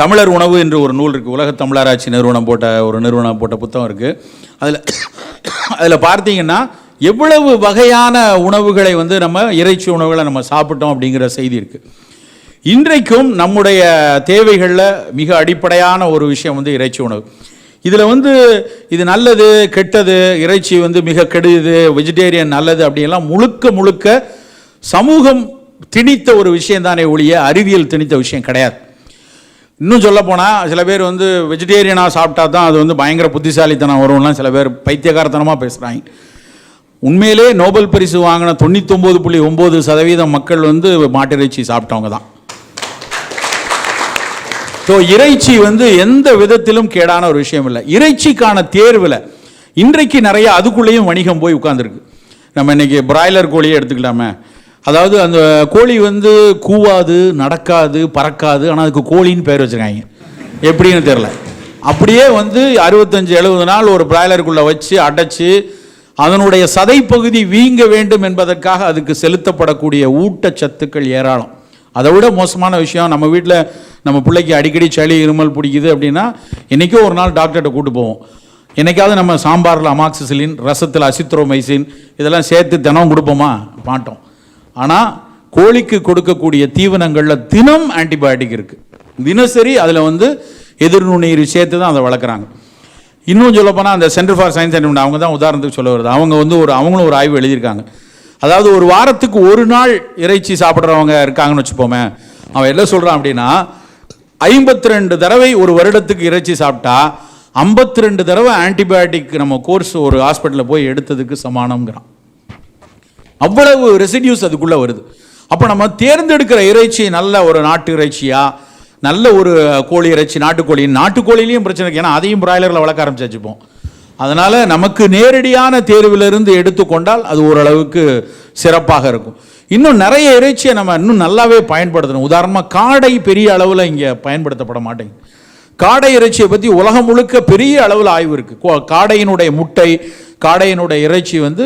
தமிழர் உணவு என்று ஒரு நூல் இருக்குது உலக தமிழராட்சி நிறுவனம் போட்ட ஒரு நிறுவனம் போட்ட புத்தகம் இருக்குது அதில் அதில் பார்த்தீங்கன்னா எவ்வளவு வகையான உணவுகளை வந்து நம்ம இறைச்சி உணவுகளை நம்ம சாப்பிட்டோம் அப்படிங்கிற செய்தி இருக்குது இன்றைக்கும் நம்முடைய தேவைகளில் மிக அடிப்படையான ஒரு விஷயம் வந்து இறைச்சி உணவு. இதில் வந்து இது நல்லது கெட்டது இறைச்சி வந்து மிக கெடுது வெஜிடேரியன் நல்லது அப்படியெல்லாம் முழுக்க முழுக்க சமூகம் திணித்த ஒரு விஷயம் தானே ஒழிய அறிவியல் திணித்த விஷயம் கிடையாது. இன்னும் சொல்ல போனால் சில பேர் வந்து வெஜிடேரியனாக சாப்பிட்டா தான் அது வந்து பயங்கர புத்திசாலித்தனம் வரும்லாம் சில பேர் பைத்தியகாரத்தனமாக பேசுகிறாங்க உண்மையிலே நோபல் பரிசு வாங்கின தொண்ணூத்தொம்பது புள்ளி ஒம்பது சதவீதம் மக்கள் வந்து மாட்டிறைச்சி சாப்பிட்டவங்க தான். ஸோ இறைச்சி வந்து எந்த விதத்திலும் கேடான ஒரு விஷயம் இல்லை. இறைச்சிக்கான தேர்வில் இன்றைக்கு நிறைய அதுக்குள்ளேயும் வணிகம் போய் உட்காந்துருக்கு நம்ம இன்னைக்கு பிராய்லர் கோழியை எடுத்துக்கலாமே. அதாவது அந்த கோழி வந்து கூவாது நடக்காது பறக்காது ஆனால் அதுக்கு கோழின்னு பேர் வச்சுருக்காங்க. எப்படின்னு தெரில அப்படியே வந்து அறுபத்தஞ்சு எழுபது நாள் ஒரு பிராய்லருக்குள்ளே வச்சு அடைச்சி அதனுடைய சதைப்பகுதி வீங்க வேண்டும் என்பதற்காக அதுக்கு செலுத்தப்படக்கூடிய ஊட்டச்சத்துக்கள் ஏராளம். அதை விட மோசமான விஷயம் நம்ம வீட்டில் நம்ம பிள்ளைக்கு அடிக்கடி சளி இருமல் பிடிக்குது அப்படின்னா என்றைக்கோ ஒரு நாள் டாக்டர்கிட்ட கூட்டு போவோம். என்றைக்காவது நம்ம சாம்பாரில் அமாக்சிசிலின் ரசத்தில் அசித்ரோமைசின் இதெல்லாம் சேர்த்து தினம் கொடுப்போமா? மாட்டோம். ஆனால் கோழிக்கு கொடுக்கக்கூடிய தீவனங்களில் தினம் ஆன்டிபயோட்டிக் இருக்குது தினசரி அதில் வந்து எதிர்நுண்ணீர் சேர்த்து தான் அதை வளர்க்குறாங்க. இன்னும் சொல்லப்போனால் அந்த சென்டர் ஃபார் சயின்ஸ் அண்ட் அவங்க தான் உதாரணத்துக்கு சொல்ல வருது. அவங்க வந்து ஒரு அவங்களும் ஒரு ஆய்வு எழுதியிருக்காங்க. அதாவது ஒரு வாரத்துக்கு ஒரு நாள் இறைச்சி சாப்பிட்றவங்க இருக்காங்கன்னு வச்சுப்போமே அவன் என்ன சொல்கிறான் அப்படின்னா ஐம்பத்தி ரெண்டு தடவை ஒரு வருடத்துக்கு இறைச்சி சாப்பிட்டா ஐம்பத்தி ரெண்டு தடவை ஆன்டிபயோட்டிக் நம்ம கோர்ஸ் ஒரு ஹாஸ்பிட்டலில் போய் எடுத்ததுக்கு சமானம்ங்கிறான். அவ்வளவு ரெசிடியூஸ் அதுக்குள்ளே வருது. அப்போ நம்ம தேர்ந்தெடுக்கிற இறைச்சி நல்ல ஒரு நாட்டு இறைச்சியா? நல்ல ஒரு கோழி இறைச்சி நாட்டுக்கோழி. நாட்டுக்கோழிலையும் பிரச்சனை இருக்கு. ஏன்னா அதையும் பிராய்லரில் வளர்க்க ஆரம்பிச்சு அதனால் நமக்கு நேரடியான தேர்விலிருந்து எடுத்துக்கொண்டால் அது ஓரளவுக்கு சிறப்பாக இருக்கும். இன்னும் நிறைய இறைச்சியை நம்ம இன்னும் நல்லாவே பயன்படுத்தணும். உதாரணமாக காடை பெரிய அளவில் இங்கே பயன்படுத்தப்பட மாட்டேங்குது. காடை இறைச்சியை பற்றி உலகம் முழுக்க பெரிய அளவில் ஆய்வு இருக்குது காடையினுடைய முட்டை காடையினுடைய இறைச்சி வந்து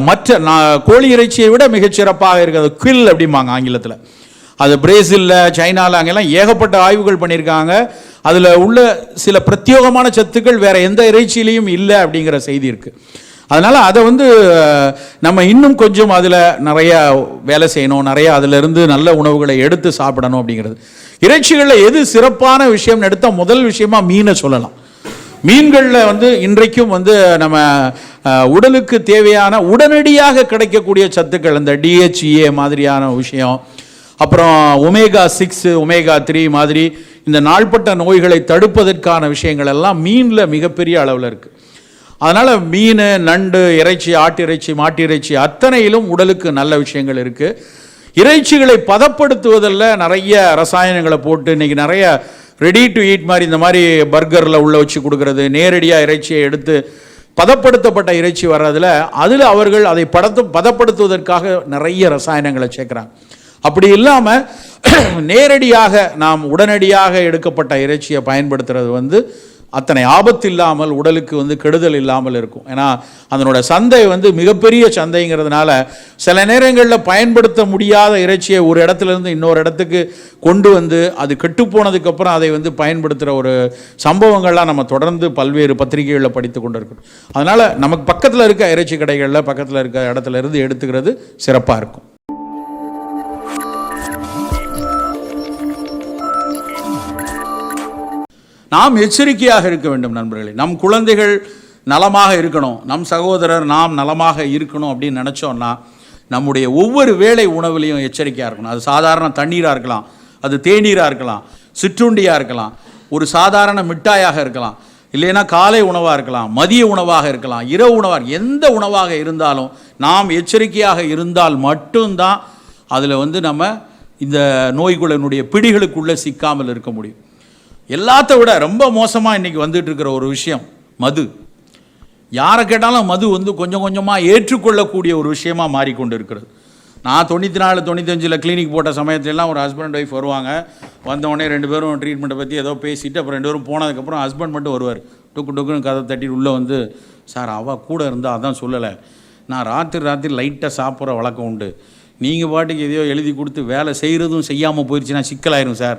மற்ற நா- கோழி இறைச்சியை விட மிகச்சிறப்பாக இருக்கிறது கில் அப்படிம்பாங்க ஆங்கிலத்தில். அது பிரேசிலில் சைனாவில் அங்கெல்லாம் ஏகப்பட்ட ஆய்வுகள் பண்ணியிருக்காங்க. அதில் உள்ள சில பிரத்யேகமான சத்துக்கள் வேறு எந்த இறைச்சியிலையும் இல்லை அப்படிங்கிற செய்தி இருக்குது அதனால் அதை வந்து நம்ம இன்னும் கொஞ்சம் அதில் நிறையா வேலை செய்யணும் நிறையா அதிலிருந்து நல்ல உணவுகளை எடுத்து சாப்பிடணும் அப்படிங்கிறது. இறைச்சிகளில் எது சிறப்பான விஷயம்னு எடுத்தால் முதல் விஷயமா மீனை சொல்லலாம். மீன்களில் வந்து இன்றைக்கும் வந்து நம்ம உடலுக்கு தேவையான உடனடியாக கிடைக்கக்கூடிய சத்துக்கள் இந்த டிஹெச்இஏ மாதிரியான விஷயம் அப்புறம் ஒமேகா சிக்ஸ் ஒமேகா த்ரீ மாதிரி இந்த நாள்பட்ட நோய்களை தடுப்பதற்கான விஷயங்கள் எல்லாம் மீனில் மிகப்பெரிய அளவில் இருக்குது அதனால் மீன் நண்டு இறைச்சி ஆட்டு இறைச்சி மாட்டு இறைச்சி அத்தனையிலும் உடலுக்கு நல்ல விஷயங்கள் இருக்குது இறைச்சிகளை பதப்படுத்துவதில் நிறைய ரசாயனங்களை போட்டு இன்னைக்கு நிறைய ரெடி டு ஈட் மாதிரி இந்த மாதிரி பர்கரில் உள்ளே வச்சு கொடுக்கறது நேரடியாக இறைச்சியை எடுத்து பதப்படுத்தப்பட்ட இறைச்சி வர்றதில் அதில் அவர்கள் அதை படத்து பதப்படுத்துவதற்காக நிறைய ரசாயனங்களை சேர்க்குறாங்க. அப்படி இல்லாமல் நேரடியாக நாம் உடனடியாக எடுக்கப்பட்ட இறைச்சியை பயன்படுத்துறது வந்து அத்தனை ஆபத்து இல்லாமல் உடலுக்கு வந்து கெடுதல் இல்லாமல் இருக்கும். ஏன்னா அதனோட சந்தை வந்து மிகப்பெரிய சந்தைங்கிறதுனால சில நேரங்களில் பயன்படுத்த முடியாத இறைச்சியை ஒரு இடத்துல இருந்து இன்னொரு இடத்துக்கு கொண்டு வந்து அது கெட்டுப்போனதுக்கப்புறம் அதை வந்து பயன்படுத்துகிற ஒரு சம்பவங்கள்லாம் நம்ம தொடர்ந்து பல்வேறு பத்திரிகைகளில் படித்து கொண்டு இருக்கணும் அதனால் நமக்கு பக்கத்தில் இருக்க இறைச்சி கடைகளில் பக்கத்தில் இருக்க இடத்துல இருந்து எடுத்துக்கிறது சிறப்பாக இருக்கும். நாம் எச்சரிக்கையாக இருக்க வேண்டும் நண்பர்களே. நம் குழந்தைகள் நலமாக இருக்கணும். நம் சகோதரர் நாம் நலமாக இருக்கணும் அப்படின்னு நினச்சோன்னா நம்முடைய ஒவ்வொரு வேலை உணவுலையும் எச்சரிக்கையாக இருக்கணும். அது சாதாரண தண்ணீராக இருக்கலாம் அது தேநீராக இருக்கலாம் சிற்றுண்டியாக இருக்கலாம் ஒரு சாதாரண மிட்டாயாக இருக்கலாம் இல்லைன்னா காலை உணவாக இருக்கலாம் மதிய உணவாக இருக்கலாம் இரவு உணவாக எந்த உணவாக இருந்தாலும் நாம் எச்சரிக்கையாக இருந்தால் மட்டும்தான் அதில் வந்து நம்ம இந்த நோய்களினுடைய பிடிகளுக்குள்ளே சிக்காமல் இருக்க முடியும். எல்லாத்த விட ரொம்ப மோசமாக இன்றைக்கி வந்துட்டு இருக்கிற ஒரு விஷயம் மது. யாரை கேட்டாலும் மது வந்து கொஞ்சம் கொஞ்சமாக ஏற்றுக்கொள்ளக்கூடிய ஒரு விஷயமாக மாறிக்கொண்டு இருக்கிறது. நான் தொண்ணூற்றி நாலு தொண்ணூத்தஞ்சில் கிளினிக் போட்ட சமயத்துலலாம் ஒரு ஹஸ்பண்ட் ஒய்ஃப் வருவாங்க. வந்தவொடனே ரெண்டு பேரும் ட்ரீட்மெண்ட்டை பற்றி ஏதோ பேசிட்டு அப்புறம் ரெண்டு பேரும் போனதுக்கப்புறம் ஹஸ்பண்ட் மட்டும் வருவார். டுக்கு டுக்குன்னு கதை தட்டிட்டு உள்ளே வந்து சார் அவள் கூட இருந்தால் அதான் சொல்லலை. நான் ராத்திரி ராத்திரி லைட்டாக சாப்பிட்ற வழக்கம் உண்டு. நீங்கள் பாட்டுக்கு எதையோ எழுதி கொடுத்து வேலை செய்கிறதும் செய்யாமல் போயிடுச்சுன்னா சிக்கலாயிரும் சார்.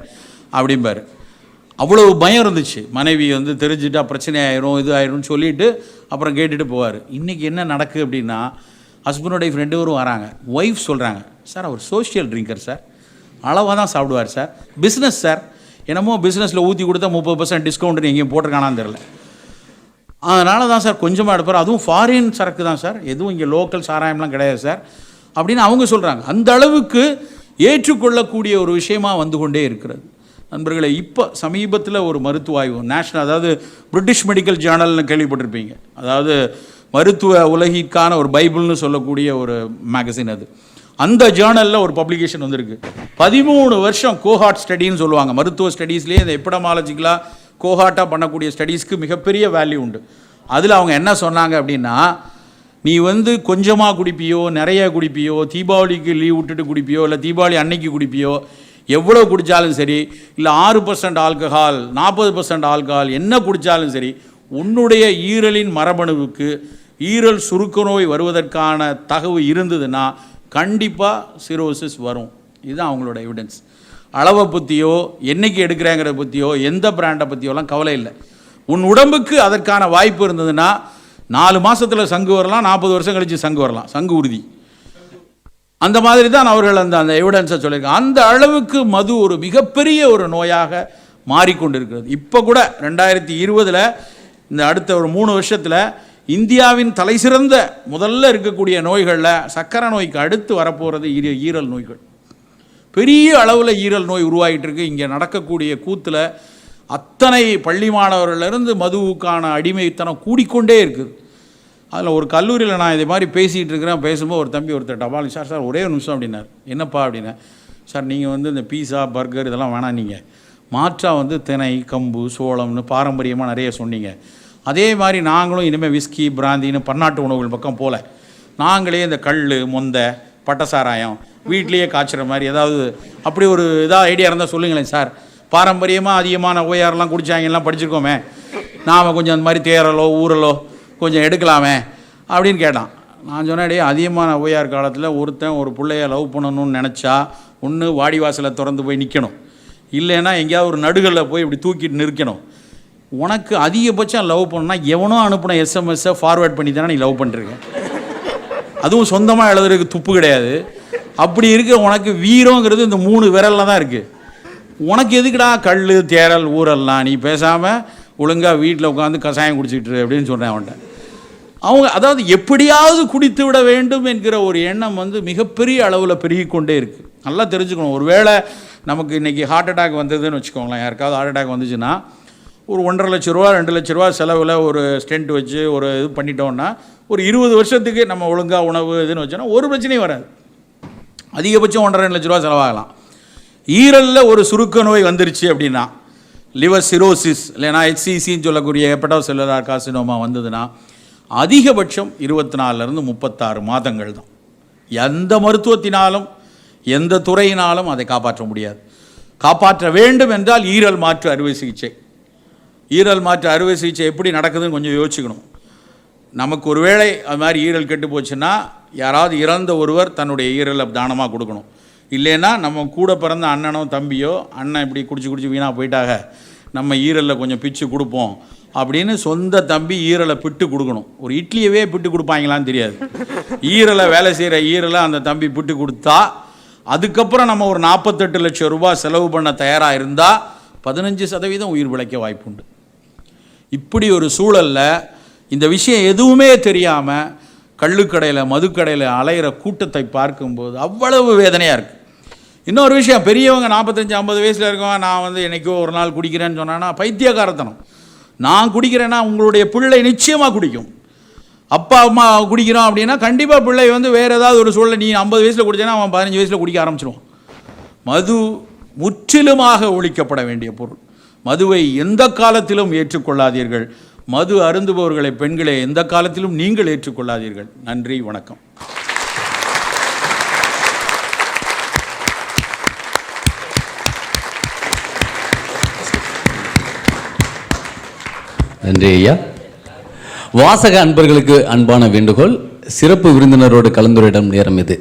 அப்படிம்பார். அவ்வளவு பயம் இருந்துச்சு. மனைவி வந்து தெரிஞ்சுட்டா பிரச்சனை ஆயிரும் இது ஆயிரும்னு சொல்லிட்டு அப்புறம் கேட்டுட்டு போவார். இன்றைக்கி என்ன நடக்கு அப்படின்னா ஹஸ்பண்டோடைய ரெண்டு பேரும் வராங்க. ஒய்ஃப் சொல்கிறாங்க சார் அவர் சோஷியல் ட்ரிங்கர் சார். அளவாக தான் சாப்பிடுவார் சார். Business sir. என்னமோ பிஸ்னஸில் ஊற்றி கொடுத்தா முப்பது பர்சன்ட் டிஸ்கவுண்ட் எங்கேயும் போட்டிருக்கானான்னு தெரில அதனால தான் சார் கொஞ்சமாக எடுப்பார். அதுவும் ஃபாரின் சரக்கு தான் சார். எதுவும் இங்கே லோக்கல் சாராயம்லாம் கிடையாது சார். அப்படின்னு அவங்க சொல்கிறாங்க அந்த அளவுக்கு ஏற்றுக்கொள்ளக்கூடிய ஒரு விஷயமாக வந்து கொண்டே இருக்கிறது. நண்பர்களே இப்போ சமீபத்தில் ஒரு மருத்துவ ஆய்வு நேஷனல் அதாவது பிரிட்டிஷ் மெடிக்கல் ஜேர்னல்னு கேள்விப்பட்டிருப்பீங்க. அதாவது மருத்துவ உலகிற்கான ஒரு பைபிள்னு சொல்லக்கூடிய ஒரு மேகசின் அது. அந்த ஜேர்னலில் ஒரு பப்ளிகேஷன் வந்திருக்கு. பதிமூணு வருஷம் கோஹாட் ஸ்டடின்னு சொல்லுவாங்க. மருத்துவ ஸ்டடீஸ்லேயே இந்த எப்படமாலஜிக்கலாக கோஹாட்டாக பண்ணக்கூடிய ஸ்டடீஸ்க்கு மிகப்பெரிய வேல்யூ உண்டு. அதில் அவங்க என்ன சொன்னாங்க அப்படின்னா நீ வந்து கொஞ்சமாக குடிப்பியோ நிறைய குடிப்பியோ தீபாவளிக்கு லீவ் விட்டுட்டு குடிப்பியோ இல்லை தீபாவளி அன்னைக்கு குடிப்பியோ எவ்வளோ குடித்தாலும் சரி இல்லை ஆறு பர்சன்ட் ஆல்கஹால் நாற்பது பர்சன்ட் ஆல்கஹால் என்ன குடித்தாலும் சரி உன்னுடைய ஈரலின் மரபணுவுக்கு ஈரல் சுருக்க நோய் வருவதற்கான தகவு இருந்ததுன்னா கண்டிப்பாக சிரோசிஸ் வரும். இதுதான் அவங்களோட எவிடன்ஸ் அளவை பற்றியோ என்னைக்கு எடுக்கிறேங்கிறத பற்றியோ எந்த பிராண்டை பற்றியோலாம் கவலை இல்லை. உன் உடம்புக்கு அதற்கான வாய்ப்பு இருந்ததுன்னா நாலு மாதத்தில் சங்கு வரலாம் நாற்பது வருஷம் கழித்து சங்கு வரலாம். சங்கு உறுதி. அந்த மாதிரி தான் அவர்கள் அந்த அந்த எவிடன்ஸை சொல்லியிருக்காங்க. அந்த அளவுக்கு மது ஒரு மிகப்பெரிய ஒரு நோயாக மாறிக்கொண்டிருக்கிறது. இப்போ கூட ரெண்டாயிரத்தி இருபதில் இந்த அடுத்த ஒரு மூணு வருஷத்தில் இந்தியாவின் தலைசிறந்த முதல்ல இருக்கக்கூடிய நோய்களில் சக்கரை நோய்க்கு அடுத்து வரப்போகிறது ஈர ஈரல் நோய்கள். பெரிய அளவில் ஈரல் நோய் உருவாகிட்டு இருக்கு இங்கே நடக்கக்கூடிய கூத்தில் அத்தனை பள்ளி மாணவர்களிலிருந்து மதுவுக்கான அடிமைத்தனம் கூடிக்கொண்டே இருக்குது. அதில் ஒரு கல்லூரியில் நான் இதே மாதிரி பேசிகிட்டு இருக்கிறேன். பேசும்போது ஒரு தம்பி ஒருத்தர் டபால் சார் சார் ஒரே ஒரு நிமிஷம் அப்படின்னார். என்னப்பா? அப்படின்னா சார் நீங்கள் வந்து இந்த பீஸா பர்கர் இதெல்லாம் வேணாம் நீங்கள் மாற்றாக வந்து திணை கம்பு சோளம்னு பாரம்பரியமாக நிறைய சொன்னீங்க. அதே மாதிரி நாங்களும் இனிமேல் விஸ்கி பிராந்தின்னு பன்னாட்டு உணவுகள் பக்கம் போகல நாங்களே இந்த கல் மொந்த பட்டசாராயம் வீட்லேயே காய்ச்சுற மாதிரி ஏதாவது அப்படி ஒரு இதாக ஐடியா இருந்தால் சொல்லுங்களேன் சார். பாரம்பரியமாக அதிகமான ஓயாரெல்லாம் குடிச்சாங்கலாம் படிச்சிருக்கோமே. நாம் கொஞ்சம் அந்த மாதிரி தேரலோ ஊரலோ கொஞ்சம் எடுக்கலாமே அப்படின்னு கேட்டான். நான் சொன்னேன் அதிகமான ஓயார் காலத்தில் ஒருத்தன் ஒரு பிள்ளைய லவ் பண்ணணும்னு நினச்சா ஒன்று வாடி வாசலை திறந்து போய் நிற்கணும் இல்லைன்னா எங்கேயாவது ஒரு நடுகளில் போய் இப்படி தூக்கிட்டு நிற்கணும். உனக்கு அதிகபட்சம் லவ் பண்ணணும்னா எவனோ அனுப்பின எஸ்எம்எஸ்ஸை ஃபார்வேர்ட் பண்ணி தானே நீ லவ் பண்ணுறீங்க அதுவும் சொந்தமாக எழுதுறதுக்கு துப்பு கிடையாது. அப்படி இருக்க உனக்கு வீரங்கிறது இந்த மூணு விரலில் தான் இருக்குது உனக்கு எதுக்குடா கல் தேரல் ஊரெல்லாம் நீ பேசாமல் ஒழுங்காக வீட்டில் உட்காந்து கஷாயம் குடிச்சிக்கிட்டுரு அப்படின்னு சொன்னேன் அவன்கிட்ட. அவங்க அதாவது எப்படியாவது குடித்து விட வேண்டும் என்கிற ஒரு எண்ணம் வந்து மிகப்பெரிய அளவில் பெருகிக்கொண்டே இருக்குது நல்லா தெரிஞ்சுக்கணும். ஒருவேளை நமக்கு இன்றைக்கி ஹார்ட் அட்டாக் வந்ததுன்னு வச்சுக்கோங்களேன். யாருக்காவது ஹார்ட் அட்டாக் வந்துச்சுன்னா ஒரு ஒன்றரை லட்ச ரூபா ரெண்டு லட்ச ரூபா செலவில் ஒரு ஸ்டெண்ட் வச்சு ஒரு இது பண்ணிட்டோம்னா ஒரு இருபது வருஷத்துக்கு நம்ம ஒழுங்காக உணவு இதுன்னு வச்சோன்னா ஒரு பிரச்சனையும் வராது. அதிகபட்சம் ஒன்றரை ரெண்டு லட்ச ரூபா செலவாகலாம். ஈரலில் ஒரு சுருக்க நோய் வந்துருச்சு அப்படின்னா லிவர் சிரோசிஸ் இல்லைனா ஹெச்சிசின்னு சொல்லக்கூடிய ஹெப்படோ செல்லுலார் காசினோமா வந்ததுன்னா அதிகபட்சம் இருபத்தி நாலுலேருந்து முப்பத்தாறு மாதங்கள் தான். எந்த மருத்துவத்தினாலும் எந்த துறையினாலும் அதை காப்பாற்ற முடியாது. காப்பாற்ற வேண்டும் என்றால் ஈரல் மாற்று அறுவை சிகிச்சை. ஈரல் மாற்று அறுவை சிகிச்சை எப்படி நடக்குதுன்னு கொஞ்சம் யோசிக்கணும். நமக்கு ஒருவேளை அது மாதிரி ஈரல் கெட்டு போச்சுன்னா யாராவது இறந்த ஒருவர் தன்னுடைய ஈரலை தானமாக கொடுக்கணும். இல்லைன்னா நம்ம கூட பிறந்த அண்ணனோ தம்பியோ அண்ணன் இப்படி குடிச்சு குடிச்சு வீணாக போயிட்டாக. நம்ம ஈரலில் கொஞ்சம் பிச்சு கொடுப்போம். அப்படின்னு சொந்த தம்பி ஈரலை பிட்டு கொடுக்கணும். ஒரு இட்லியவே பிட்டு கொடுப்பாங்களான்னு தெரியாது. ஈரலை வேலை செய்கிற ஈரலை அந்த தம்பி பிட்டு கொடுத்தா அதுக்கப்புறம் நம்ம ஒரு நாற்பத்தெட்டு லட்சம் ரூபாய் செலவு பண்ண தயாராக இருந்தால் பதினஞ்சு சதவீதம் உயிர் பிழைக்க வாய்ப்புண்டு. இப்படி ஒரு சூழலில் இந்த விஷயம் எதுவுமே தெரியாமல் கள்ளுக்கடையில் மதுக்கடையில் அலையிற கூட்டத்தை பார்க்கும்போது அவ்வளவு வேதனையாக இருக்குது இன்னொரு விஷயம் பெரியவங்க நாற்பத்தஞ்சு ஐம்பது வயசில் இருக்கவங்க நான் வந்து என்னைக்கோ ஒரு நாள் குடிக்கிறேன்னு சொன்னான்னா பைத்தியக்காரத்தனம். நான் குடிக்கிறேன்னா உங்களுடைய பிள்ளை நிச்சயமாக குடிக்கும். அப்பா அம்மா குடிக்கிறோம் அப்படின்னா கண்டிப்பாக பிள்ளை வந்து வேறு ஏதாவது ஒரு சூழலை நீ ஐம்பது வயசில் குடிச்சேன்னா அவன் பதினஞ்சு வயசில் குடிக்க ஆரம்பிச்சிடுவான் மது முற்றிலுமாக ஒழிக்கப்பட வேண்டிய பொருள். மதுவை எந்த காலத்திலும் ஏற்றுக்கொள்ளாதீர்கள். மது அருந்துபவர்களை பெண்களை எந்த காலத்திலும் நீங்கள் ஏற்றுக்கொள்ளாதீர்கள். நன்றி வணக்கம். நன்றி ஐயா. வாசக அன்பர்களுக்கு அன்பான வேண்டுகோள் சிறப்பு விருந்தினரோடு கலந்துரையாடும் நேரம் இது.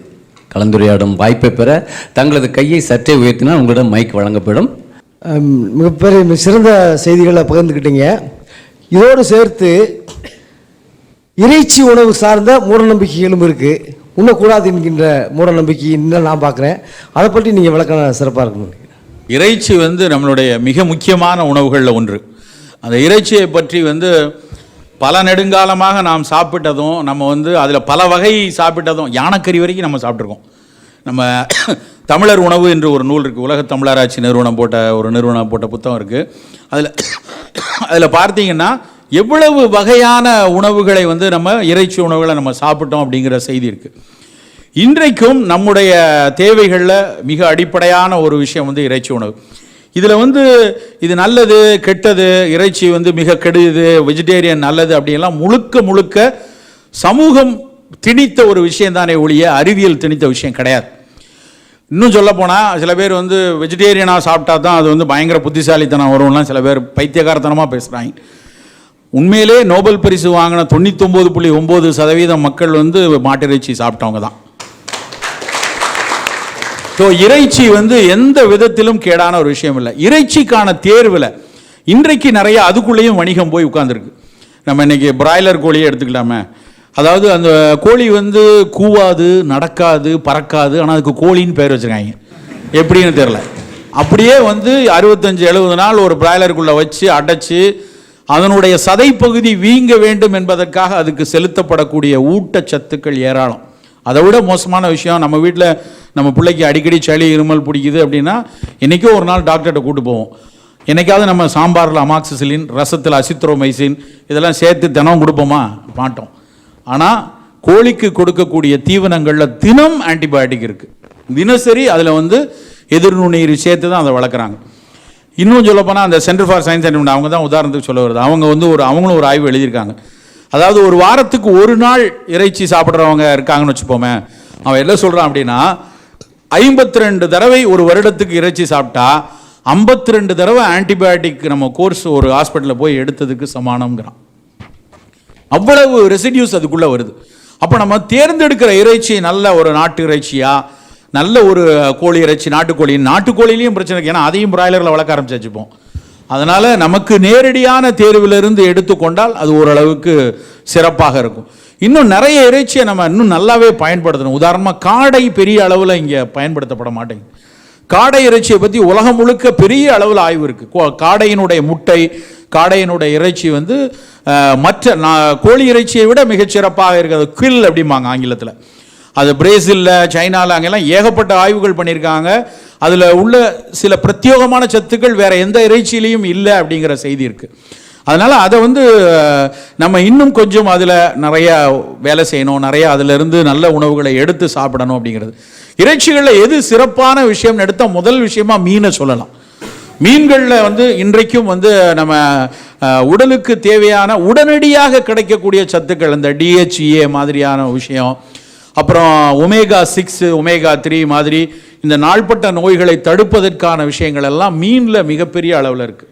கலந்துரையாடும் வாய்ப்பை பெற தங்களது கையை சற்றே உயர்த்தினால் உங்களிடம் மைக் வழங்கப்படும். மிகப்பெரிய சிறந்த செய்திகளை பகிர்ந்துக்கிட்டீங்க. இதோடு சேர்த்து இறைச்சி உணவு சார்ந்த மூடநம்பிக்கைகளும் இருக்குது உண்ணக்கூடாது என்கின்ற மூடநம்பிக்கை இன்னும் நான் பார்க்குறேன். அதை பற்றி நீங்கள் விளக்கம் சிறப்பாக இருக்கணும் இறைச்சி வந்து நம்மளுடைய மிக முக்கியமான உணவுகளில் ஒன்று. அந்த இறைச்சியை பற்றி வந்து பல நெடுங்காலமாக நாம் சாப்பிட்டதும் நம்ம வந்து அதில் பல வகை சாப்பிட்டதும் யானைக்கறி வரைக்கும் நம்ம சாப்பிட்ருக்கோம் நம்ம தமிழர் உணவு என்று ஒரு நூல் இருக்குது உலக தமிழராட்சி நிறுவனம் போட்ட ஒரு நிறுவனம் போட்ட புத்தகம் இருக்குது அதில் அதில் பார்த்தீங்கன்னா எவ்வளவு வகையான உணவுகளை வந்து நம்ம இறைச்சி உணவுகளை நம்ம சாப்பிட்டோம் அப்படிங்கிற செய்தி இருக்குது இன்றைக்கும் நம்முடைய தேவைகளில் மிக அடிப்படையான ஒரு விஷயம் வந்து இறைச்சி உணவு. இதில் வந்து இது நல்லது கெட்டது இறைச்சி வந்து மிக கெடுது வெஜிடேரியன் நல்லது அப்படின்லாம் முழுக்க முழுக்க சமூகம் திணித்த ஒரு விஷயம் தானே ஒழிய அறிவியல் திணித்த விஷயம் கிடையாது. இன்னும் சொல்ல போனால் சில பேர் வந்து வெஜிடேரியனாக சாப்பிட்டா தான் அது வந்து பயங்கர புத்திசாலித்தனம் வரும்லாம் சில பேர் பைத்தியகாரத்தனமாக பேசுகிறாங்க உண்மையிலே நோபல் பரிசு வாங்கின தொண்ணூத்தொம்பது புள்ளி ஒம்பது சதவீதம் மக்கள் வந்து மாட்டிறைச்சி சாப்பிட்டவங்க தான். ஸோ இறைச்சி வந்து எந்த விதத்திலும் கேடான ஒரு விஷயம் இல்லை இறைச்சிக்கான தேர்வில் இன்றைக்கு நிறைய அதுக்குள்ளேயும் வணிகம் போய் உட்காந்துருக்கு நம்ம இன்னைக்கு பிராய்லர் கோழியை எடுத்துக்கலாமே. அதாவது அந்த கோழி வந்து கூவாது நடக்காது பறக்காது ஆனால் அதுக்கு கோழின்னு பேர் வச்சுருக்காங்க. எப்படின்னு தெரில அப்படியே வந்து அறுபத்தஞ்சு எழுபது நாள் ஒரு பிராய்லருக்குள்ளே வச்சு அடைச்சி அதனுடைய சதைப்பகுதி வீங்க வேண்டும் என்பதற்காக அதுக்கு செலுத்தப்படக்கூடிய ஊட்டச்சத்துக்கள் ஏராளம். அதை விட மோசமான விஷயம் நம்ம வீட்டில் நம்ம பிள்ளைக்கு அடிக்கடி சளி இருமல் பிடிக்குது அப்படின்னா என்றைக்கோ ஒரு நாள் டாக்டர்கிட்ட கூட்டு போவோம். என்றைக்காவது நம்ம சாம்பாரில் அமாக்சிசிலின் ரசத்தில் அசித்ரோமைசின் இதெல்லாம் சேர்த்து தினம் கொடுப்போமா? மாட்டோம். ஆனால் கோழிக்கு கொடுக்கக்கூடிய தீவனங்களில் தினம் ஆன்டிபயோட்டிக் இருக்குது தினசரி அதில் வந்து எதிர்நுண்ணீர் சேர்த்து தான் அதை வளர்க்குறாங்க. இன்னும் சொல்லப்போனால் அந்த சென்டர் ஃபார் சயின்ஸ் அண்ட் அவங்க தான் உதாரணத்துக்கு சொல்ல வருது. அவங்க வந்து ஒரு அவங்களும் ஒரு ஆய்வு எழுதியிருக்காங்க. அதாவது ஒரு வாரத்துக்கு ஒரு நாள் இறைச்சி சாப்பிட்றவங்க இருக்காங்கன்னு வச்சுப்போமே. அவன் என்ன சொல்கிறான் அப்படின்னா ஐம்பத்தி ரெண்டு தடவை ஒரு வருடத்துக்கு இறைச்சி சாப்பிட்டா ஐம்பத்தி ரெண்டு தடவை ஆன்டிபயோட்டிக் நம்ம கோர்ஸ் ஒரு ஹாஸ்பிட்டலில் போய் எடுத்ததுக்கு சமானம்ங்கிறான். அவ்வளவு ரெசிடியூஸ் அதுக்குள்ளே வருது. அப்போ நம்ம தேர்ந்தெடுக்கிற இறைச்சி நல்ல ஒரு நாட்டு இறைச்சியா? நல்ல ஒரு கோழி இறைச்சி நாட்டுக்கோழி. நாட்டுக்கோழிலையும் பிரச்சனை இருக்குது ஏன்னா அதையும் பிராய்லரில் வளர்க்க ஆரம்பிச்சு வச்சுப்போம் அதனால் நமக்கு நேரடியான தேர்விலிருந்து எடுத்துக்கொண்டால் அது ஓரளவுக்கு சிறப்பாக இருக்கும். இன்னும் நிறைய இறைச்சியை நம்ம இன்னும் நல்லாவே பயன்படுத்தணும். உதாரணமாக காடை பெரிய அளவில் இங்கே பயன்படுத்தப்பட மாட்டேங்குது. காடை இறைச்சியை பற்றி உலகம் முழுக்க பெரிய அளவில் ஆய்வு இருக்குது காடையினுடைய முட்டை காடையினுடைய இறைச்சி வந்து மற்ற நா- கோழி இறைச்சியை விட மிகச்சிறப்பாக இருக்கிறது. கில் அப்படிம்பாங்க ஆங்கிலத்தில். அது பிரேசிலில் சைனாவில் அங்கெல்லாம் ஏகப்பட்ட ஆய்வுகள் பண்ணியிருக்காங்க. அதில் உள்ள சில பிரத்யேகமான சத்துக்கள் வேறு எந்த இறைச்சியிலையும் இல்லை அப்படிங்கிற செய்தி இருக்குது அதனால் அதை வந்து நம்ம இன்னும் கொஞ்சம் அதில் நிறையா வேலை செய்யணும் நிறையா அதிலிருந்து நல்ல உணவுகளை எடுத்து சாப்பிடணும் அப்படிங்கிறது. இறைச்சிகளில் எது சிறப்பான விஷயம்னு எடுத்தால் முதல் விஷயமா மீனை சொல்லலாம். மீன்களில் வந்து இன்றைக்கும் வந்து நம்ம உடலுக்கு தேவையான உடனடியாக கிடைக்கக்கூடிய சத்துக்கள் இந்த டிஹெச்இஏ மாதிரியான விஷயம் அப்புறம் ஒமேகா சிக்ஸ் ஒமேகா த்ரீ மாதிரி இந்த நாள்பட்ட நோய்களை தடுப்பதற்கான விஷயங்கள் எல்லாம் மீனில் மிகப்பெரிய அளவில் இருக்குது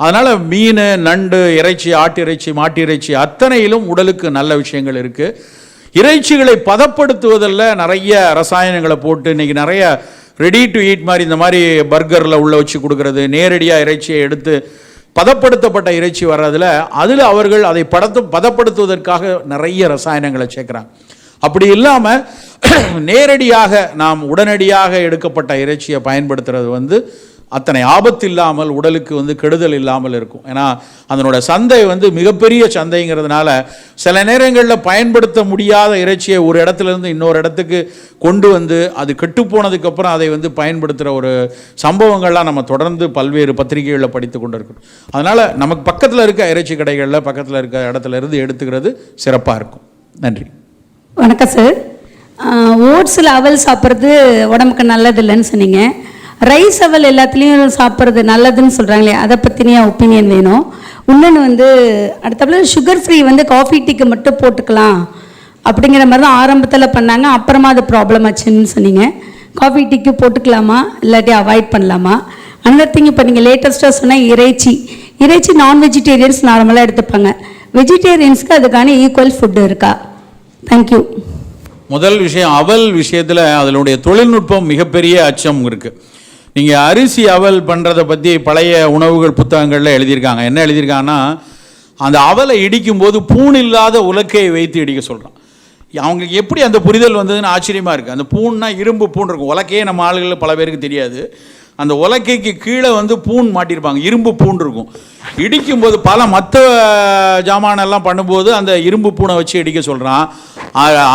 அதனால் மீன் நண்டு இறைச்சி ஆட்டு இறைச்சி மாட்டு இறைச்சி அத்தனையிலும் உடலுக்கு நல்ல விஷயங்கள் இருக்குது இறைச்சிகளை பதப்படுத்துவதில் நிறைய ரசாயனங்களை போட்டு இன்னைக்கு நிறைய ரெடி டு ஈட் மாதிரி இந்த மாதிரி பர்கரில் உள்ளே வச்சு கொடுக்குறது நேரடியாக இறைச்சியை எடுத்து பதப்படுத்தப்பட்ட இறைச்சி வர்றதில் அதில் அவர்கள் அதை படத்து பதப்படுத்துவதற்காக நிறைய ரசாயனங்களை சேர்க்குறாங்க. அப்படி இல்லாமல் நேரடியாக நாம் உடனடியாக எடுக்கப்பட்ட இறைச்சியை பயன்படுத்துறது வந்து அத்தனை ஆபத்து இல்லாமல் உடலுக்கு வந்து கெடுதல் இல்லாமல் இருக்கும். ஏன்னா அதனோட சந்தை வந்து மிகப்பெரிய சந்தைங்கிறதுனால சில நேரங்களில் பயன்படுத்த முடியாத இறைச்சியை ஒரு இடத்துல இருந்து இன்னொரு இடத்துக்கு கொண்டு வந்து அது கெட்டுப்போனதுக்கப்புறம் அதை வந்து பயன்படுத்துகிற ஒரு சம்பவங்கள்லாம் நம்ம தொடர்ந்து பல்வேறு பத்திரிகைகளில் படித்து கொண்டு இருக்கோம் அதனால் நமக்கு பக்கத்தில் இருக்க இறைச்சி கடைகளில் பக்கத்தில் இருக்க இடத்துல இருந்து எடுத்துக்கிறது சிறப்பாக இருக்கும். நன்றி. வணக்கம் சார் ஓட்ஸில் அவல் சாப்பிட்றது உடம்புக்கு நல்லது இல்லைன்னு சொன்னீங்க. ரைஸ் அவல் எல்லாத்துலேயும் சாப்பிட்றது நல்லதுன்னு சொல்கிறாங்களே அதை பற்றின ஒப்பீனியன் வேணும். இன்னொன்று வந்து அடுத்தப்பல சுகர் ஃப்ரீ வந்து காஃபி டீக்கு மட்டும் போட்டுக்கலாம். அப்படிங்கிற மாதிரி தான் ஆரம்பத்தில் பண்ணாங்க அப்புறமா அது ப்ராப்ளம் ஆச்சுன்னு சொன்னீங்க. காஃபி டீக்கு போட்டுக்கலாமா? இல்லாட்டி அவாய்ட் பண்ணலாமா? another திங் இப்போ நீங்கள் லேட்டஸ்ட்டாக சொன்னால் இறைச்சி. இறைச்சி நான் வெஜிடேரியன்ஸ் நார்மலாக எடுத்துப்பாங்க. வெஜிடேரியன்ஸ்க்கு அதுக்கான ஈக்குவல் ஃபுட்டு இருக்கா? தேங்க்யூ முதல் விஷயம் அவல் விஷயத்தில் அதனுடைய தொழில்நுட்பம் மிகப்பெரிய அச்சம் இருக்குது நீங்கள் அரிசி அவல் பண்ணுறதை பற்றி பழைய உணவுகள் புத்தகங்களில் எழுதியிருக்காங்க. என்ன எழுதியிருக்காங்கன்னா அந்த அவலை இடிக்கும்போது பூண் இல்லாத உலக்கையை வைத்து இடிக்க சொல்கிறான் அவங்களுக்கு எப்படி அந்த புரிதல் வந்ததுன்னு ஆச்சரியமாக இருக்குது அந்த பூன்னா இரும்பு பூண் இருக்கும். உலக்கையே நம்ம ஆளுகளில் பல பேருக்கு தெரியாது. அந்த உலக்கைக்கு கீழே வந்து பூண் மாட்டியிருப்பாங்க இரும்பு பூண் இருக்கும். இடிக்கும்போது பல மற்ற ஜாமானெல்லாம் பண்ணும்போது அந்த இரும்பு பூனை வச்சு இடிக்க சொல்கிறான்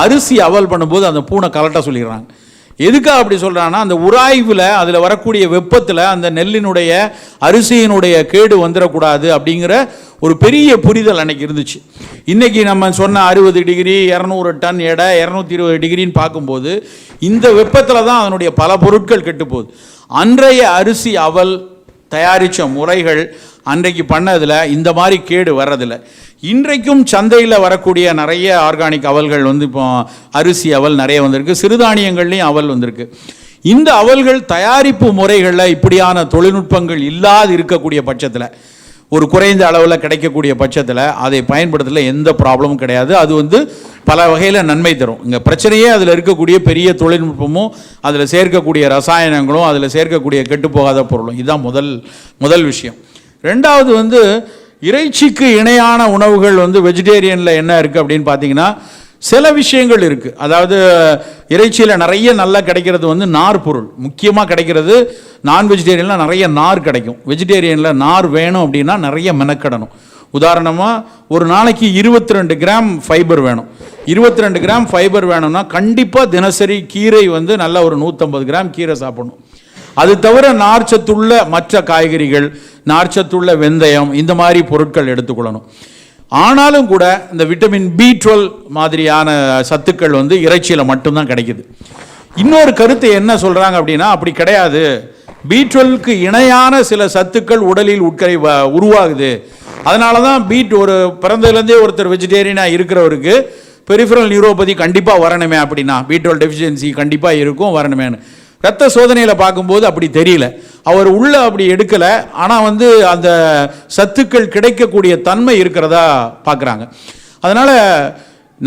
அரிசி அவல் பண்ணும்போது அந்த பூனை கலட்ட சொல்லிடுறாங்க. எதுக்காக அப்படி சொல்கிறான்னா அந்த உராய்வில் அதில் வரக்கூடிய வெப்பத்தில் அந்த நெல்லினுடைய அரிசியினுடைய கேடு வந்துடக்கூடாது அப்படிங்கிற ஒரு பெரிய புரிதல் அன்னைக்கு இருந்துச்சு. இன்றைக்கி நம்ம சொன்ன அறுபது டிகிரி இரநூறு டன் எடை இரநூத்தி இருபது டிகிரின்னு பார்க்கும்போது இந்த வெப்பத்தில் தான் அதனுடைய பல பொருட்கள் கெட்டுப்போகுது. அன்றைய அரிசி அவல் தயாரித்த முறைகள் அன்றைக்கு பண்ணதில் இந்த மாதிரி கேடு வர்றதில்லை. இன்றைக்கும் சந்தையில் வரக்கூடிய நிறைய ஆர்கானிக் அவல்கள் வந்து இப்போ அரிசி அவல் நிறைய வந்திருக்கு சிறுதானியங்கள்லேயும் அவல் வந்திருக்கு. இந்த அவல்கள் தயாரிப்பு முறைகளில் இப்படியான தொழில்நுட்பங்கள் இல்லாது இருக்கக்கூடிய பட்சத்தில் ஒரு குறைந்த அளவில் கிடைக்கக்கூடிய பட்சத்தில் அதை பயன்படுத்தல எந்த ப்ராப்ளமும் கிடையாது. அது வந்து பல வகையில் நன்மை தரும். இங்கே பிரச்சனையே அதில் இருக்கக்கூடிய பெரிய தொழில்நுட்பமும் அதில் சேர்க்கக்கூடிய ரசாயனங்களும் அதில் சேர்க்கக்கூடிய கெட்டுப்போகாத பொருளும். இதுதான் முதல் முதல் விஷயம். ரெண்டாவது வந்து இறைச்சிக்கு இணையான உணவுகள் வந்து வெஜிடேரியனில் என்ன இருக்குது அப்படின்னு பார்த்தீங்கன்னா சில விஷயங்கள் இருக்குது அதாவது இறைச்சியில் நிறைய நல்லா கிடைக்கிறது வந்து நார் பொருள். முக்கியமாக கிடைக்கிறது நான் வெஜிடேரியனில் நிறைய நார் கிடைக்கும். வெஜிடேரியனில் நார் வேணும் அப்படின்னா நிறைய மெனக்கடணும். உதாரணமாக ஒரு நாளைக்கு இருபத்தி ரெண்டு கிராம் ஃபைபர் வேணும். இருபத்தி ரெண்டு கிராம் ஃபைபர் வேணும்னா கண்டிப்பாக தினசரி கீரை வந்து நல்ல ஒரு நூற்றம்பது கிராம் கீரை சாப்பிடணும். அது தவிர நார்ச்சத்துள்ள மற்ற காய்கறிகள் நார்ச்சத்துள்ள வெந்தயம் இந்த மாதிரி பொருட்கள் எடுத்துக்கொள்ளணும். ஆனாலும் கூட இந்த விட்டமின் பி டுவெல் மாதிரியான சத்துக்கள் வந்து இறைச்சியில் மட்டும்தான் கிடைக்குது. இன்னொரு கருத்து என்ன சொல்கிறாங்க அப்படின்னா அப்படி கிடையாது. பி டுவெல்க்கு இணையான சில சத்துக்கள் உடலில் உட்கரை வ- உருவாகுது. அதனால தான் பீட் ஒரு பிறந்ததுலேருந்தே ஒருத்தர் வெஜிடேரியனாக இருக்கிறவருக்கு பெரிஃபரல் நியூரோபதி கண்டிப்பாக வரணுமே அப்படின்னா பி டுவெல் டெஃபிஷியன்சி கண்டிப்பாக இருக்கும் வரணுமேன்னு. ரத்த சோதனையில் பார்க்கும்போது அப்படி தெரியல. அவர் உள்ள அப்படி எடுக்கலை. ஆனால் வந்து அந்த சத்துக்கள் கிடைக்கக்கூடிய தன்மை இருக்கிறதா பார்க்குறாங்க. அதனால்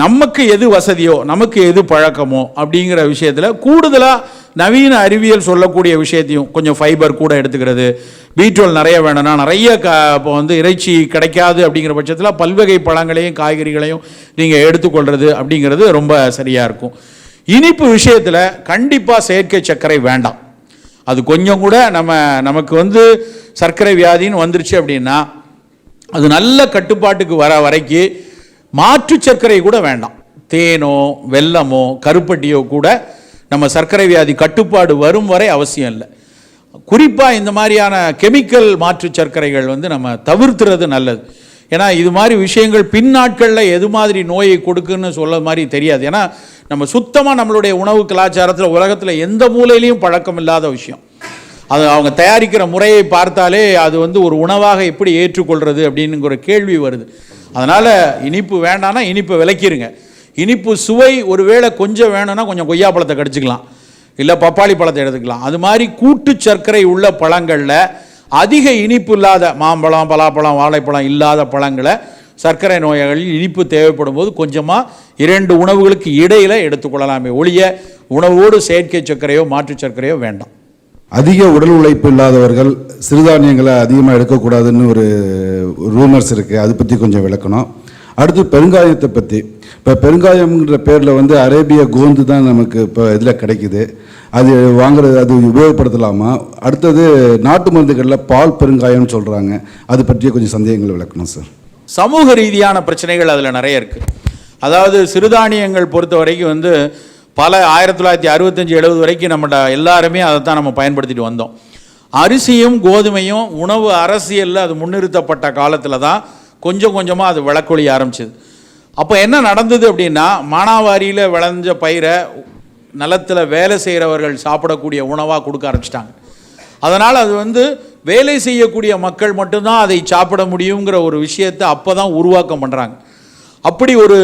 நமக்கு எது வசதியோ நமக்கு எது பழக்கமோ அப்படிங்கிற விஷயத்தில் கூடுதலாக நவீன அறிவியல் சொல்லக்கூடிய விஷயத்தையும் கொஞ்சம் ஃபைபர் கூட எடுத்துக்கிறது. பீட்ரோல் நிறைய வேணும்னா நிறைய க இப்போ வந்து இறைச்சி கிடைக்காது அப்படிங்கிற பட்சத்தில் பல்வகை பழங்களையும் காய்கறிகளையும் நீங்கள் எடுத்துக்கொள்கிறது அப்படிங்கிறது ரொம்ப சரியாக இருக்கும். இனிப்பு விஷயத்தில் கண்டிப்பாக செயற்கை சர்க்கரை வேண்டாம். அது கொஞ்சம் கூட நம்ம நமக்கு வந்து சர்க்கரை வியாதின்னு வந்துருச்சு அப்படின்னா அது நல்ல கட்டுப்பாட்டுக்கு வர வரைக்கும் மாற்று சர்க்கரை கூட வேண்டாம். தேனோ வெல்லமோ கருப்பட்டியோ கூட நம்ம சர்க்கரை வியாதி கட்டுப்பாடு வரும் வரை அவசியம் இல்லை. குறிப்பாக இந்த மாதிரியான கெமிக்கல் மாற்று சர்க்கரைகள் வந்து நம்ம தவிர்த்துறது நல்லது. ஏன்னா இது மாதிரி விஷயங்கள் பின்னாட்களில் எது மாதிரி நோயை கொடுக்குன்னு சொல்ல மாதிரி தெரியாது. ஏன்னா நம்ம சுத்தமாக நம்மளுடைய உணவு கலாச்சாரத்தில் உலகத்தில் எந்த மூலையிலையும் பழக்கம் இல்லாத விஷயம். அது அவங்க தயாரிக்கிற முறையை பார்த்தாலே அது வந்து ஒரு உணவாக எப்படி ஏற்றுக்கொள்கிறது அப்படின்னுங்கிற கேள்வி வருது. அதனால் இனிப்பு வேண்டாம்னா இனிப்பை விலக்கிருங்க. இனிப்பு சுவை ஒருவேளை கொஞ்சம் வேணும்னா கொஞ்சம் கொய்யாப்பழத்தை கடிச்சிக்கலாம். இல்லை பப்பாளி பழத்தை எடுத்துக்கலாம். அது மாதிரி கூட்டு சர்க்கரை உள்ள பழங்களில் அதிக இனிப்பு இல்லாத மாம்பழம் பலாப்பழம் வாழைப்பழம் இல்லாத பழங்களை சர்க்கரை நோயாளிகள் இனிப்பு தேவைப்படும் போது கொஞ்சமாக இரண்டு உணவுகளுக்கு இடையில் எடுத்துக்கொள்ளலாமே ஒழிய உணவோடு செயற்கை சர்க்கரையோ மாற்று சர்க்கரையோ வேண்டாம். அதிக உடல் உழைப்பு இல்லாதவர்கள் சிறுதானியங்களை அதிகமாக எடுக்கக்கூடாதுன்னு ஒரு ரூமர்ஸ் இருக்குது அதை பற்றி கொஞ்சம் விளக்கணும். அடுத்து பெருங்காயத்தை பற்றி இப்போ பெருங்காயம்ன்ற பேரில் வந்து அரேபிய கோந்து தான் நமக்கு இப்போ இதில் கிடைக்குது. அது வாங்குறது அது உபயோகப்படுத்தலாமா? அடுத்தது நாட்டு மருந்துகளில் பால் பெருங்காயம்னு சொல்கிறாங்க அது பற்றிய கொஞ்சம் சந்தேகங்கள் விளக்கணும் சார். சமூக ரீதியான பிரச்சனைகள் அதில் நிறைய இருக்குது அதாவது சிறுதானியங்கள் பொறுத்த வரைக்கும் வந்து பல ஆயிரத்தி தொள்ளாயிரத்தி அறுபத்தஞ்சு எழுபது வரைக்கும் நம்மட எல்லாருமே அதை தான் நம்ம பயன்படுத்திட்டு வந்தோம். அரிசியும் கோதுமையும் உணவு அரசியலில் அது முன்னிறுத்தப்பட்ட காலத்தில் தான் கொஞ்சம் கொஞ்சமாக அது விளக்கொழிய ஆரம்பிச்சது. அப்போ என்ன நடந்தது அப்படின்னா மானாவாரியில் விளைஞ்ச பயிரை நிலத்தில் வேலை செய்கிறவர்கள் சாப்பிடக்கூடிய உணவாக கொடுக்க ஆரம்பிச்சிட்டாங்க. அதனால் அது வந்து வேலை செய்யக்கூடிய மக்கள் மட்டும்தான் அதை சாப்பிட முடியுங்கிற ஒரு விஷயத்தை அப்போ தான் உருவாக்கம் பண்ணுறாங்க அப்படி ஒரு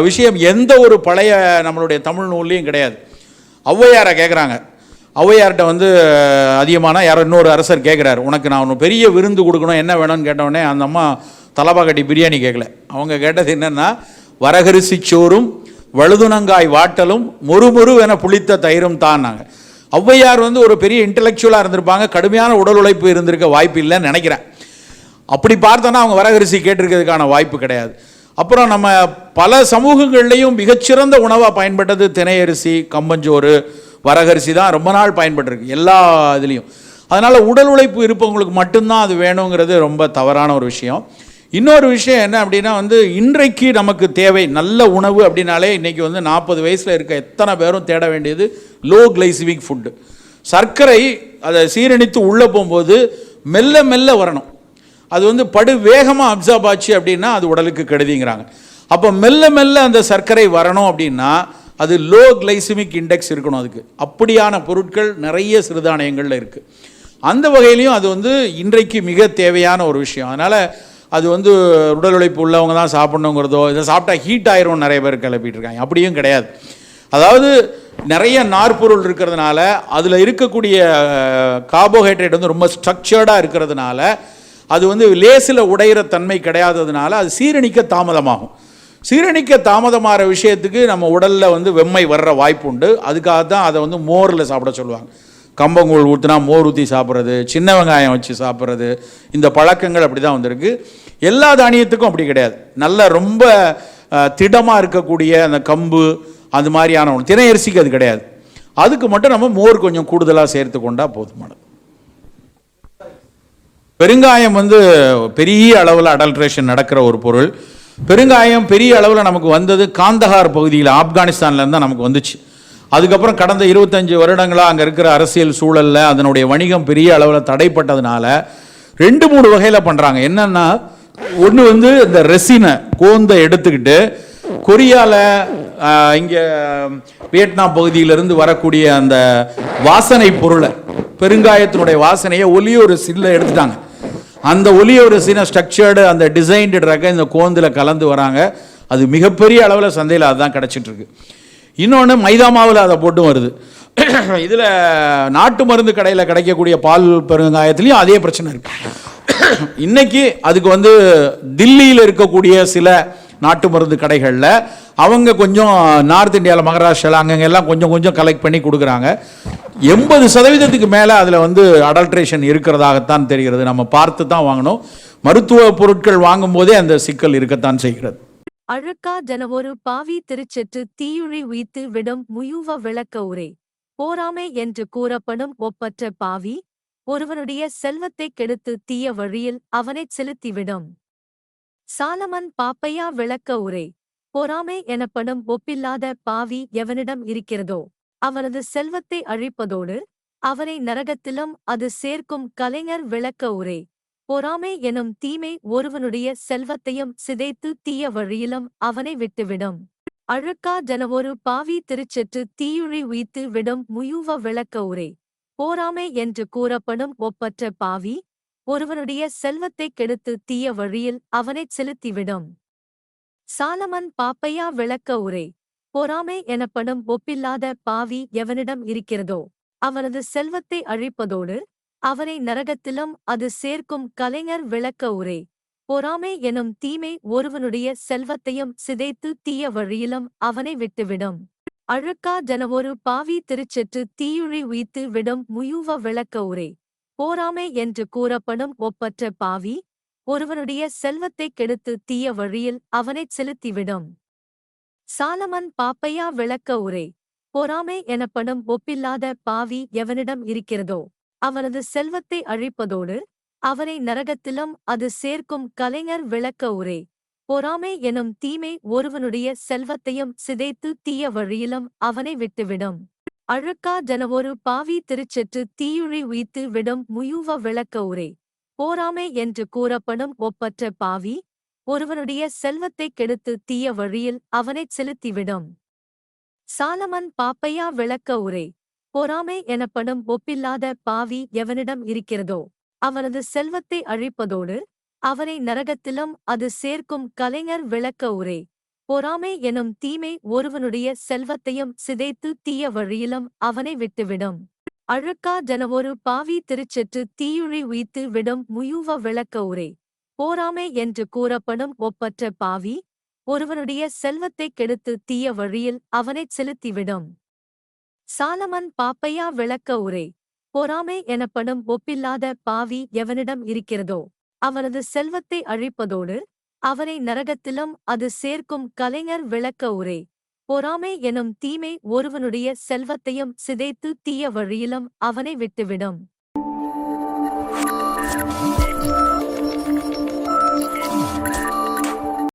விஷயம் எந்த ஒரு பழைய நம்மளுடைய தமிழ் நூல்லையும் கிடையாது. ஔவையாரை கேட்குறாங்க ஔவையார்கிட்ட வந்து அதிகமான யாரோ இன்னொரு அரசர் கேட்குறாரு உனக்கு நான் ஒன்று பெரிய விருந்து கொடுக்கணும் என்ன வேணும்னு கேட்டவுடனே அந்த அம்மா தலப்பா கட்டி பிரியாணி கேட்கல அவங்க கேட்டது என்னென்னா வரகரிசி சோறும் வழுதுணங்காய் வாட்டலும் மொறுமொறு என புளித்த தயிரும் தான்னாங்க. ஔவையார் வந்து ஒரு பெரிய இன்டெலெக்சுவலாக இருந்திருப்பாங்க. கடுமையான உடல் உழைப்பு இருந்திருக்க வாய்ப்பு இல்லைன்னு நினைக்கிறேன். அப்படி பார்த்தோன்னா அவங்க வரகரிசி கேட்டிருக்கிறதுக்கான வாய்ப்பு கிடையாது. அப்புறம் நம்ம பல சமூகங்கள்லேயும் மிகச்சிறந்த உணவாக பயன்பட்டது தினையரிசி கம்பஞ்சோறு வரகரிசி தான் ரொம்ப நாள் பயன்பட்டிருக்கு எல்லா இதுலேயும். அதனால் உடல் உழைப்பு இருப்பவங்களுக்கு மட்டும்தான் அது வேணுங்கிறது ரொம்ப தவறான ஒரு விஷயம். இன்னொரு விஷயம் என்ன அப்படின்னா வந்து இன்றைக்கு நமக்கு தேவை நல்ல உணவு அப்படின்னாலே இன்றைக்கி வந்து நாற்பது வயசில் இருக்க எத்தனை பேரும் தேட வேண்டியது லோ கிளைசிமிக் ஃபுட்டு சர்க்கரை அதை சீரணித்து உள்ளே போகும்போது மெல்ல மெல்ல வரணும். அது வந்து படு வேகமாக அப்சார்ப் ஆச்சு அப்படின்னா அது உடலுக்கு கெடுதிங்கிறாங்க. அப்போ மெல்ல மெல்ல அந்த சர்க்கரை வரணும் அப்படின்னா அது லோ கிளைசிமிக் இண்டெக்ஸ் இருக்கணும் அதுக்கு. அப்படியான பொருட்கள் நிறைய சிறுதானியங்களில் இருக்குது அந்த வகையிலையும் அது வந்து இன்றைக்கு மிக தேவையான ஒரு விஷயம். அதனால் அது வந்து உடல் உழைப்பு உள்ளவங்க தான் சாப்பிடணுங்கிறதோ இதை சாப்பிட்டா ஹீட் ஆயிரும் நிறைய பேர் கிளப்பிட்டு இருக்காங்க அப்படியும் கிடையாது. அதாவது நிறைய நார்ப்பொருள் இருக்கிறதுனால அதில் இருக்கக்கூடிய கார்போஹைட்ரேட் வந்து ரொம்ப ஸ்ட்ரக்சர்டாக இருக்கிறதுனால அது வந்து லேசில் உடையிற தன்மை கிடையாததுனால அது சீரணிக்க தாமதமாகும். சீரணிக்க தாமதமாகிற விஷயத்துக்கு நம்ம உடலில் வந்து வெம்மை வர்ற வாய்ப்பு உண்டு. அதுக்காக தான் அதை வந்து மோரில் சாப்பிட சொல்லுவாங்க. கம்பங்கூழ் ஊற்றினா மோர் ஊற்றி சாப்பிட்றது சின்ன வெங்காயம் வச்சு சாப்பிட்றது இந்த பழக்கங்கள் அப்படி தான் வந்திருக்கு. எல்லா தானியத்துக்கும் அப்படி கிடையாது. நல்ல ரொம்ப திடமாக இருக்கக்கூடிய அந்த கம்பு அந்த மாதிரியான ஒன்று தினையரிசிக்கு அது கிடையாது. அதுக்கு மட்டும் நம்ம மோர் கொஞ்சம் கூடுதலாக சேர்த்து கொண்டா போதுமானது. பெருங்காயம் வந்து பெரிய அளவில் அடல்ட்ரேஷன் நடக்கிற ஒரு பொருள். பெருங்காயம் பெரிய அளவில் நமக்கு வந்தது காந்தஹார் பகுதியில் ஆப்கானிஸ்தான்லேருந்து தான் நமக்கு வந்துச்சு. அதுக்கப்புறம் கடந்த இருபத்தஞ்சு வருடங்களாக அங்கே இருக்கிற அரசியல் சூழலில் அதனுடைய வணிகம் பெரிய அளவில் தடைப்பட்டதுனால ரெண்டு மூணு வகையில் பண்ணுறாங்க என்னென்னா ஒன்று வந்து இந்த ரெசினை கோந்தை எடுத்துக்கிட்டு கொரியாவில் இங்கே வியட்நாம் பகுதியிலிருந்து வரக்கூடிய அந்த வாசனை பொருளை பெருங்காயத்தினுடைய வாசனையை ஒலியோரு சில்ல எடுத்துட்டாங்க. அந்த ஒலியோரு சின்ன ஸ்ட்ரக்சர்டு அந்த டிசைன்டு ரக இந்த கோந்தில் கலந்து வராங்க. அது மிகப்பெரிய அளவில் சந்தையில் அதுதான் கிடச்சிட்டு இருக்கு இன்னொன்று மைதா மாவில் அதை போட்டும் வருது. இதில் நாட்டு மருந்து கடையில் கிடைக்கக்கூடிய பால் பெருங்காயத்துலேயும் அதே பிரச்சனை இருக்குது இன்னைக்கு அதுக்கு வந்து தில்லியில் இருக்கக்கூடிய சில நாட்டு மருந்து கடைகளில் அவங்க கொஞ்சம் நார்த் இந்தியாவில் மகாராஷ்டிராவில் அங்கங்க எல்லாம் கொஞ்சம் கொஞ்சம் கலெக்ட் பண்ணி கொடுக்குறாங்க. எண்பது சதவீதத்துக்கு மேலே அதில் வந்து அடல்ட்ரேஷன் இருக்கிறதாகத்தான் தெரிகிறது. நம்ம பார்த்து தான் வாங்கணும். மருத்துவ பொருட்கள் வாங்கும்போதே அந்த சிக்கல் இருக்கத்தான் செய்கிறது. அழுக்கா ஜனவொரு பாவி திருச்செற்று தீயுழி உய்த்து விடும் முயுவ விளக்க உரை. போராமை என்று கூறப்படும் ஒப்பற்ற பாவி ஒருவனுடைய செல்வத்தைக் கெடுத்து தீய வழியில் அவனைச் செலுத்திவிடும். சாலமன் பாப்பையா விளக்க உரை. பொறாமை எனப்படும் ஒப்பில்லாத பாவி எவனிடம் இருக்கிறதோ அவனது செல்வத்தை அழிப்பதோடு அவனை நரகத்திலும் அது சேர்க்கும் கலைஞர் விளக்க உரை. பொறாமை எனும் தீமை ஒருவனுடைய செல்வத்தையும் சிதைத்து தீய வழியிலும் அவனை விட்டுவிடும். அழுக்கா ஜனவொரு பாவி திருச்செற்று தீயுழி உய்த்து விடும் முயுவ விளக்க உரை. போராமை என்று கூறப்படும் ஒப்பற்ற பாவி ஒருவனுடைய செல்வத்தைக் கெடுத்து தீய வழியில் அவனைச் செலுத்திவிடும். சாலமன் பாப்பையா விளக்க உரை பொறாமை எனப்படும் ஒப்பில்லாத பாவி எவனிடம் இருக்கிறதோ அவனது செல்வத்தை அழிப்பதோடு அவனை நரகத்திலும் அது சேர்க்கும் கலைஞர் விளக்க உரை பொறாமை எனும் தீமை ஒருவனுடைய செல்வத்தையும் சிதைத்து தீய வழியிலும் அவனை விட்டுவிடும். அழுக்கா ஜனவொரு பாவி திருச்செற்று தீயுழி உய்த்து விடும் முயுவ விளக்க உரை. போராமை என்று கூறப்படும் ஒப்பற்ற பாவி ஒருவனுடைய செல்வத்தைக் கெடுத்து தீய வழியில் அவனைச் செலுத்திவிடும். சாலமன் பாப்பையா விளக்க உரை. பொறாமை எனப்படும் ஒப்பில்லாத பாவி எவனிடம் இருக்கிறதோ அவனது செல்வத்தை அழிப்பதோடு அவனை நரகத்திலும் அது சேர்க்கும் கலைஞர் விளக்க உரை. பொறாமை எனும் தீமை ஒருவனுடைய செல்வத்தையும் சிதைத்து தீய வழியிலும் அவனை விட்டுவிடும். அழுக்கா ஜனவொரு பாவி திருச்செற்று தீயுழி உய்த்து விடும் முயுவ விளக்க உரை. போராமை என்று கூறப்படும் ஒப்பற்ற பாவி ஒருவனுடைய செல்வத்தைக் கெடுத்து தீய வழியில் அவனைச் செலுத்திவிடும். சாலமன் பாப்பையா விளக்க உரை. பொறாமை எனப்படும் ஒப்பில்லாத பாவி எவனிடம் இருக்கிறதோ அவனது செல்வத்தை அழிப்பதோடு அவனை நரகத்திலும் அது சேர்க்கும் கலைஞர் விளக்க உரை. பொறாமை எனும் தீமை ஒருவனுடைய செல்வத்தையும் சிதைத்து தீய வழியிலும் அவனை விட்டுவிடும். அழுக்கா ஜனவொரு பாவி திருச்செற்று தீயுழி உய்த்து விடும் முயுவ விளக்க உரை. போராமை என்று கூறப்படும் ஒப்பற்ற பாவி ஒருவனுடைய செல்வத்தைக் கெடுத்து தீய வழியில் அவனைச் செலுத்திவிடும். சாலமன் பாப்பையா விளக்க உரை. பொறாமை எனப்படும் ஒப்பில்லாத பாவி எவனிடம் இருக்கிறதோ அவனது செல்வத்தை அழிப்பதோடு அவனை நரகத்திலும் அது சேர்க்கும் கலைஞர் விளக்க உரை. பொறாமை எனும் தீமை ஒருவனுடைய செல்வத்தையும் சிதைத்து தீய வழியிலும் அவனை விட்டுவிடும்.